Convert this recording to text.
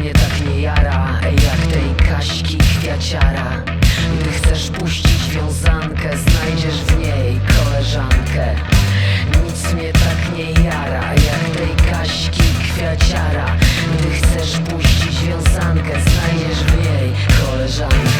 mnie tak nie jara Jak tej Kaśki kwiaciara. Gdy chcesz puścić wiązankę Znajdziesz w niej koleżankę. Nic mnie tak nie jara Jak tej Kaśki kwiaciara. Gdy chcesz puścić wiązankę Znajdziesz w niej koleżankę.